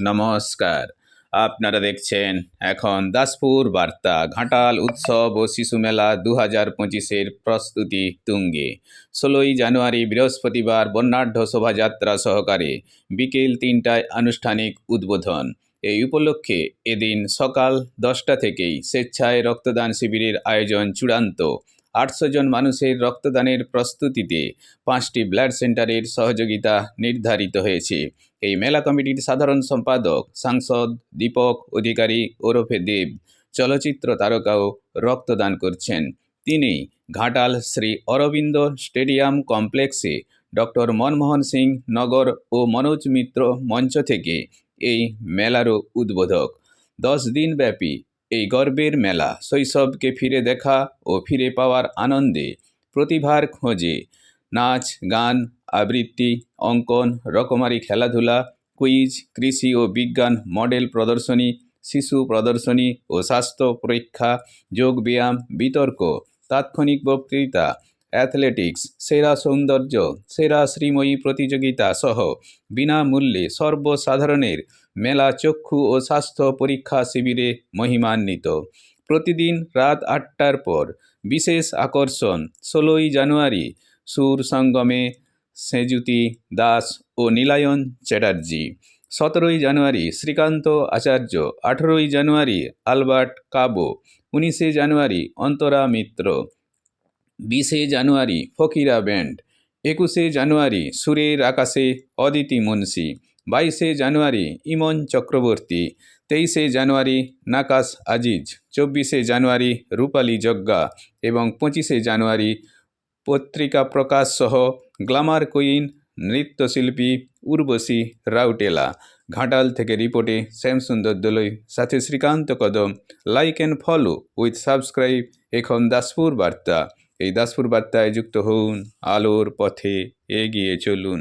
নমস্কার। আপনারা দেখছেন এখন দাসপুর বার্তা, ঘাটাল উৎসব ও শিশু মেলা দু হাজার পঁচিশের প্রস্তুতি তুঙ্গে। ষোলোই জানুয়ারি বৃহস্পতিবার বর্ণাঢ্য শোভাযাত্রা সহকারে বিকেল তিনটায় আনুষ্ঠানিক উদ্বোধন। এই উপলক্ষে এদিন সকাল দশটা থেকেই স্বেচ্ছায় রক্তদান শিবিরের আয়োজন চূড়ান্ত। আটশো জন মানুষের রক্তদানের প্রস্তুতিতে পাঁচটি ব্লাড সেন্টারের সহযোগিতা নির্ধারিত হয়েছে। এই মেলা কমিটির সাধারণ সম্পাদক, সাংসদ, দীপক, অধিকারী ওরফে দেব, চলচ্চিত্র তারকাও রক্তদান করছেন। তিনি ঘাটাল শ্রী অরবিন্দ স্টেডিয়াম কমপ্লেক্সে ডক্টর মনমোহন সিং, নগর ও মনোজ মিত্র মঞ্চ থেকে এই মেলারও উদ্বোধক। দশ দিনব্যাপী এই গর্বের মেলা, শৈশবকে ফিরে দেখা ও ফিরে পাওয়ার আনন্দে প্রতিভার খোঁজে। নাচ, গান, আবৃত্তি, অঙ্কন, রকমারি খেলাধুলা, কুইজ, কৃষি ও বিজ্ঞান, মডেল প্রদর্শনী, শিশু প্রদর্শনী ও স্বাস্থ্য পরীক্ষা যোগব্যায়াম বিতর্ক, তাৎক্ষণিক বক্তৃতা অ্যাথলেটিক্স, সেরা সৌন্দর্য, সেরা শ্রীময়ী প্রতিযোগিতা সহ বিনামূল্যে সর্বসাধারণের মেলা চক্ষু ও স্বাস্থ্য পরীক্ষা শিবিরে মহিমান্বিত। প্রতিদিন রাত আটটার পর বিশেষ আকর্ষণ, ষোলোই জানুয়ারি, সুর সঙ্গমে সেজুতি দাস ও নীলায়ন চ্যাটার্জি। সতেরোই জানুয়ারি, শ্রীকান্ত আচার্য। আঠেরোই জানুয়ারি, আলবার্ট কাবো। উনিশে জানুয়ারি, অন্তরা মিত্র। বিশে জানুয়ারি ফকিরা ব্যান্ড। একুশে জানুয়ারি সুরের আকাশে অদিতি মুন্সি। বাইশে জানুয়ারি ইমন চক্রবর্তী। তেইশে জানুয়ারি নাকাশ আজিজ। চব্বিশে জানুয়ারি রূপালী জগ্গা এবং পঁচিশে জানুয়ারি পত্রিকা প্রকাশ সহ গ্লামার কুইন, নৃত্যশিল্পী উর্বশী রাউটেলা। ঘাটাল থেকে রিপোর্টে শ্যামসুন্দর দোলই। সাথে Srikanta Kadam. Like and follow with subscribe. এখন দাসপুর বার্তা। এই দাসপুর বার্তায় যুক্ত হন আলোর পথে এগিয়ে চলুন।